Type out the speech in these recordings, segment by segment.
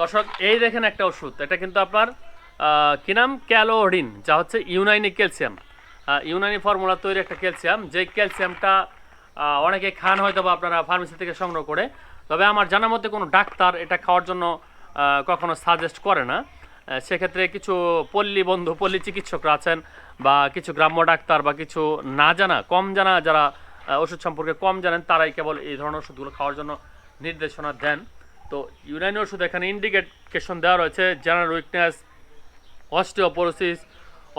দর্শক, এই দেখেন একটা ওষুধ। এটা কিন্তু আপনার কি নাম? ক্যালোরিন, যা হচ্ছে ইউনাইনি ক্যালসিয়াম। ইউনাইনি ফর্মুলা তৈরি একটা ক্যালসিয়াম। যে ক্যালসিয়ামটা অনেকে খান হয়তো বা আপনারা ফার্মেসি থেকে সংগ্রহ করে। তবে আমার জানা মতে কোনো ডাক্তার এটা খাওয়ার জন্য কখনো সাজেস্ট করে না। সেক্ষেত্রে কিছু পল্লী বন্ধু, পল্লী চিকিৎসকরা আছেন বা কিছু গ্রাম্য ডাক্তার বা কিছু না জানা, কম জানা যারা ওষুধ সম্পর্কে কম জানেন, তারাই কেবল এই ধরনের ওষুধগুলো খাওয়ার জন্য নির্দেশনা দেন। তো ইউনানি ওষুধ এখানে ইন্ডিকেশন দেওয়া রয়েছে general weakness osteoporosis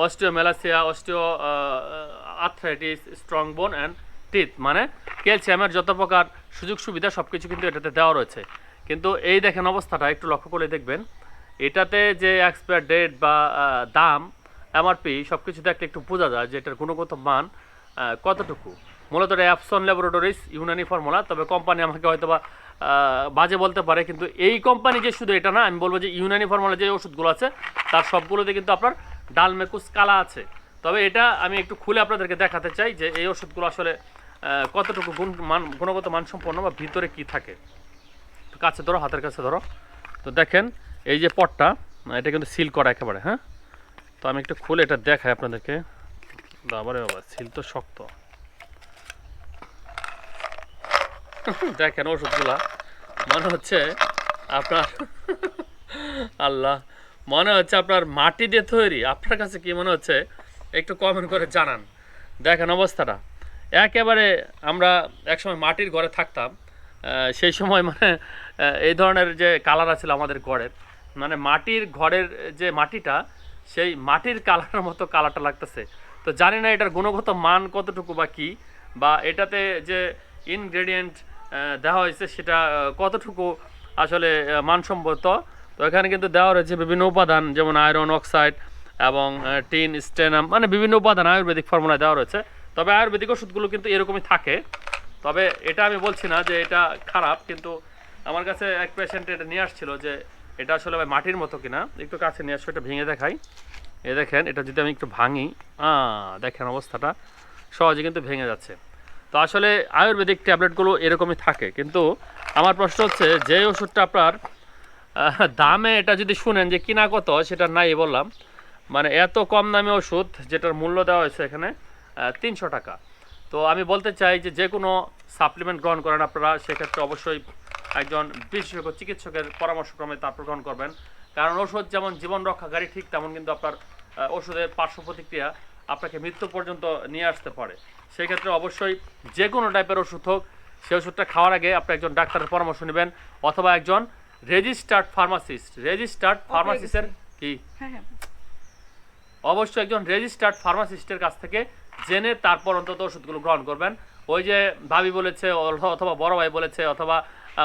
osteomalacia osteo arthritis strong bone and teeth মানে ক্যালসিয়ামের যত প্রকার সুযোগ সুবিধা সব কিছু কিন্তু এটাতে দেওয়া রয়েছে। কিন্তু এই দেখেন অবস্থাটা, একটু লক্ষ্য করে দেখবেন। এটাতে যে এক্সপায়ার ডেট বা দাম এমআরপি সব কিছু দেখলে একটু বোঝা যায় যে এটার গুণগত মান কতটুকু। মূলত এটা অ্যাপসন ল্যাবরেটরিজ ইউনানি ফর্মুলা, তবে কোম্পানি আমাকে হয়তো বা বাজে বলতে পারে, কিন্তু এই কোম্পানি যে শুধু এটা না, আমি বলব যে ইউনানি ফর্মুলা যে ওষুধগুলো আছে, তার সবগুলোতে কিন্তু আপনার ডালমেকুস কালা আছে। তবে এটা আমি একটু খুলে আপনাদেরকে দেখাতে চাই যে এই ওষুধগুলো আসলে কতটুকু গুণ মান, গুণগত মানসম্পন্ন বা ভিতরে কি থাকে। কাছে ধরো, হাতের কাছে ধরো। তো দেখেন, এই যে পটটা, এটা কিন্তু সিল করা একেবারে হ্যাঁ? তো আমি একটু খুলে এটা দেখাই আপনাদেরকে। বাবারে বাবা সিল তো শক্ত। দেখেন ওষুধগুলা। মনে হচ্ছে আপনার, আল্লাহ, মনে হচ্ছে আপনার মাটি দিয়ে তৈরি। আপনার কাছে কি মনে হচ্ছে? একটু কমেন্ট করে জানান। দেখেন অবস্থাটা। একেবারে আমরা একসময় মাটির ঘরে থাকতাম সেই সময় মানে এই ধরনের যে কালার ছিল আমাদের ঘরের মানে মাটির ঘরের যে মাটিটা, সেই মাটির কালারের মতো কালারটা লাগতেছে। তো জানি না এটার গুণগত মান কতটুকু বা কী, বা এটাতে যে ইনগ্রেডিয়েন্ট দেওয়া হয়েছে, সেটা কতটুকু আসলে মানসম্মত? তো এখানে কিন্তু দেওয়া রয়েছে বিভিন্ন উপাদান, যেমন আয়রন অক্সাইড এবং টিন, স্টেনাম মানে বিভিন্ন উপাদান, আয়ুর্বেদিক ফর্মুলায় দেওয়া রয়েছে। তবে আয়ুর্বেদিক ওষুধগুলো কিন্তু এরকমই থাকে। তবে এটা আমি বলছি না যে এটা খারাপ, কিন্তু আমার কাছে এক পেশেন্ট এটা নিয়ে আসছিল যে এটা আসলে ভাই মাটির মতো কিনা। একটু কাছে নিয়ে আসো, এটা ভেঙে দেখাই। এ দেখেন, এটা যদি আমি একটু ভাঙি দেখেন অবস্থাটা। সহজে কিন্তু ভেঙে যাচ্ছে। তো আসলে আয়ুর্বেদিক ট্যাবলেটগুলো এরকমই থাকে। কিন্তু আমার প্রশ্ন হচ্ছে, যে ওষুধটা আপনার দামে এটা যদি শুনেন যে কিনা কত, সেটা নাই বললাম। মানে এত কম দামে ওষুধ যেটার মূল্য দেওয়া হয়েছে এখানে তিনশো টাকা। তো আমি বলতে চাই যে যে কোনো সাপ্লিমেন্ট গ্রহণ করেন আপনারা, সেক্ষেত্রে অবশ্যই একজন বিশেষজ্ঞ চিকিৎসকের পরামর্শক্রমে তারপর গ্রহণ করবেন। কারণ ওষুধ যেমন জীবন রক্ষাকারী, ঠিক তেমন কিন্তু আপনার ওষুধের পার্শ্ব প্রতিক্রিয়া আপনাকে মৃত্যু পর্যন্ত নিয়ে আসতে পারে। সেক্ষেত্রে অবশ্যই যে কোনো টাইপের ওষুধ হোক সেই ওষুধটা খাওয়ার আগে আপনি একজন ডাক্তারের পরামর্শ নেবেন অথবা একজন রেজিস্টার্ড ফার্মাসিস্ট রেজিস্টার্ড ফার্মাসিস্টের কি? হ্যাঁ হ্যাঁ। অবশ্যই একজন রেজিস্টার্ড ফার্মাসিস্টের কাছ থেকে জেনে তারপর অন্তত ওষুধগুলো গ্রহণ করবেন। ওই যে ভাবি বলেছে অথবা বড় ভাই বলেছে অথবা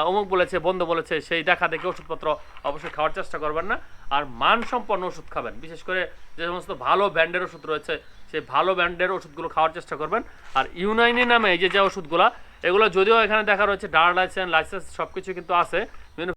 অমুক বলেছে, বন্ধু বলেছে, সেই দেখা দেখে ওষুধপত্র অবশ্যই খাওয়ার চেষ্টা করবেন না। আর মানসম্পন্ন ওষুধ খাবেন। বিশেষ করে যে সমস্ত ভালো ব্র্যান্ডের ওষুধ রয়েছে, সেই ভালো ব্র্যান্ডের ওষুধগুলো খাওয়ার চেষ্টা করবেন। আর ইউনাইনি নামে এই যে যে ওষুধগুলো, এগুলো যদিও এখানে দেখা রয়েছে ডার লাইসেন্স লাইসেন্স সব কিছু কিন্তু আছে।